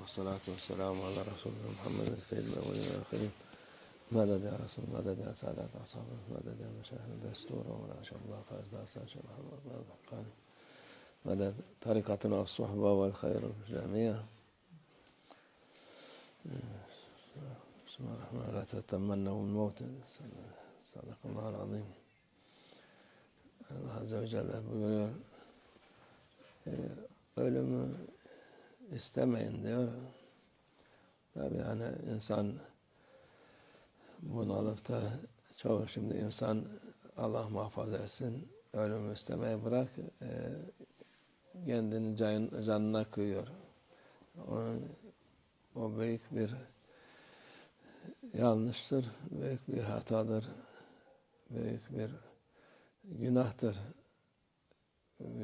والصلاة والسلام على رسولنا محمد سيد الأولين والآخرين مدد يا رسول مدد يا سادات أصحابه مدد يا مشايخ الدستور ولا شاء الله فاز داسا شاء الله الحقاني مدد طريقتنا الصحبة والخير الجميع بسم الله الرحمن الرحيم لا تتمنوا الموت صدق الله العظيم Azze ve Celle buyuruyor ölümü istemeyin diyor. Tabi yani insan bunalıp da çoğu şimdi insan Allah muhafaza etsin ölümü istemeyi bırak e, kendini can, canına kıyıyor. Onun, o büyük bir yanlıştır, büyük bir hatadır, büyük bir günahtır.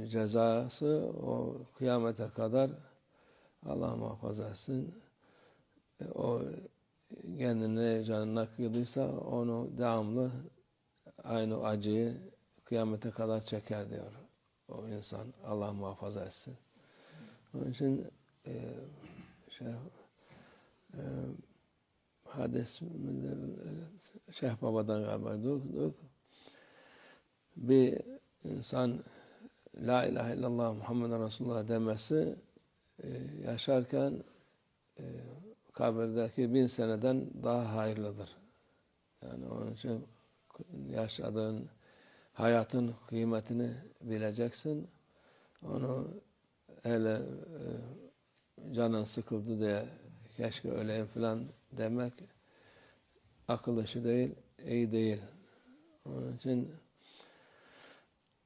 Cezası o kıyamete kadar Allah muhafaza etsin. O kendini canına kıydıysa onu devamlı aynı acıyı kıyamete kadar çeker diyor o insan. Allah muhafaza etsin. Onun için e, şey, e, hadis midir? Şeyh Baba'dan galiba duyduk. Bir insan La ilahe illallah Muhammed Resulullah demesi e, yaşarken e, kabirdeki bin seneden daha hayırlıdır. Yani onun için yaşadığın hayatın kıymetini bileceksin. Onu hele e, canın sıkıldı diye keşke öleyim falan demek akıl işi değil, iyi değil. Onun için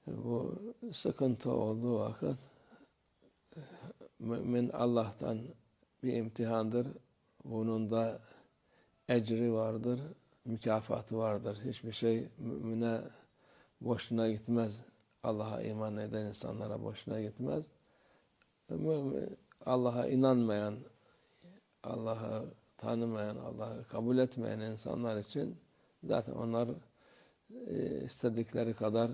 bu sıkıntı olduğu vakit mümin Allah'tan bir imtihandır. Bunun da ecri vardır, mükafatı vardır. Hiçbir şey mümine boşuna gitmez. Allah'a iman eden insanlara boşuna gitmez. Allah'a inanmayan, Allah'ı tanımayan, Allah'ı kabul etmeyen insanlar için zaten onlar istedikleri kadar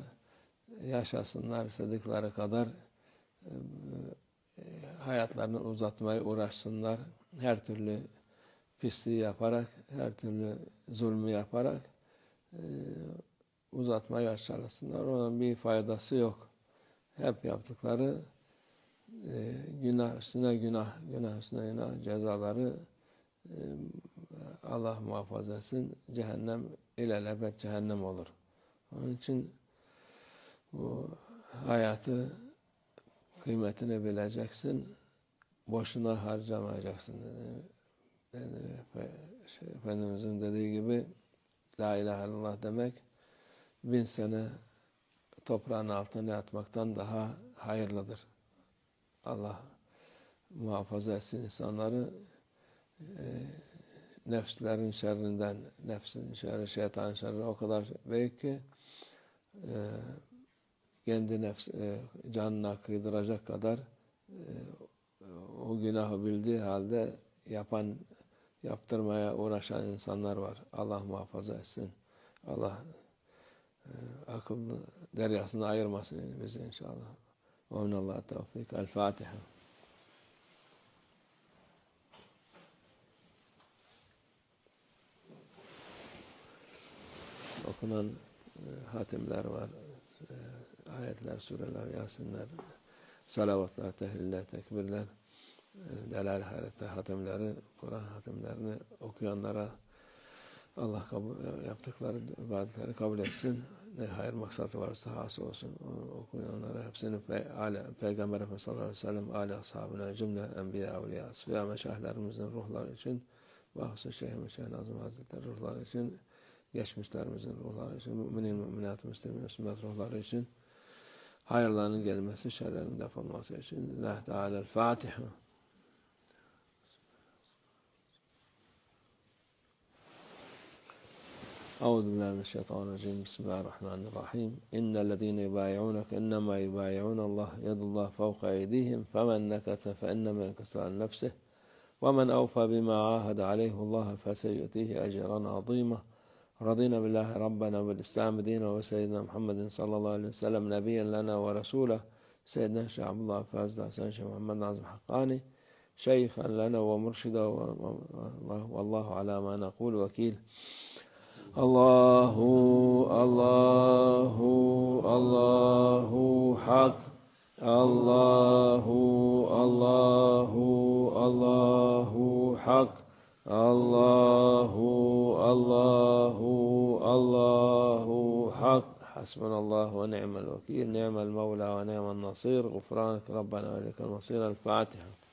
yaşasınlar, istedikleri kadar hayatlarını uzatmaya uğraşsınlar. Her türlü pisliği yaparak, her türlü zulmü yaparak uzatmaya çalışsınlar. Onun bir faydası yok. Hep yaptıkları günah üstüne günah, günah üstüne günah cezaları Allah muhafaza etsin. Cehennem ilelebet cehennem olur. Onun için bu hayatı kıymetini bileceksin. Boşuna harcamayacaksın. Yani, şey, Efendimizin dediği gibi La ilahe illallah demek bin sene toprağın altına yatmaktan daha hayırlıdır. Allah muhafaza etsin insanları e, nefslerin şerrinden, nefsin şerri, şeytan şerri o kadar büyük ki e, kendi nefs, e, canına kıydıracak kadar e, o günahı bildiği halde yapan, yaptırmaya uğraşan insanlar var. Allah muhafaza etsin. Allah e, akıllı deryasını ayırmasın bizi inşallah. Minallah tevfik. El Fatiha. Okunan e, hatimler var. E, ayetler, sureler, yasinler, salavatlar, tehliller, tekbirler, delal harette hatimleri, Kur'an hatimlerini okuyanlara Allah kabul, yaptıkları ibadetleri kabul etsin. Ne hayır maksatı varsa hasıl olsun. O, okuyanlara hepsini pe, ale, Peygamber Efendimiz sallallahu aleyhi ve sellem, âli ashabına, cümle enbiya, evliya, asfiya, meşahlerimizin ruhları için, bahsi Şeyh Meşah Nazım Hazretleri ruhları için, geçmişlerimizin ruhları için, müminin, müminat, müslümin, ruhları için, hayırların gelmesi, şerlerin defolması için. Allah Teala Fatiha. أعوذ بالله من الشيطان الرجيم بسم الله الرحمن الرحيم إن الذين يبايعونك إنما يبايعون الله يد الله فوق أيديهم فمن نكث فإنما ينكث عن نفسه ومن أوفى بما عاهد عليه الله فسيؤتيه أجرا عظيما رضينا بالله ربنا وبالإسلام دينا وسيدنا محمد صلى الله عليه وسلم نبيا لنا ورسولا سيدنا الشيخ عبد الله فاز حسن الشيخ محمد ناظم حقاني شيخا لنا ومرشدا والله على ما نقول وكيل. الله الله الله حق. الله الله الله حق. الله الله الله حق حسبنا الله ونعم الوكيل نعم المولى ونعم النصير غفرانك ربنا ولك المصير الفاتحة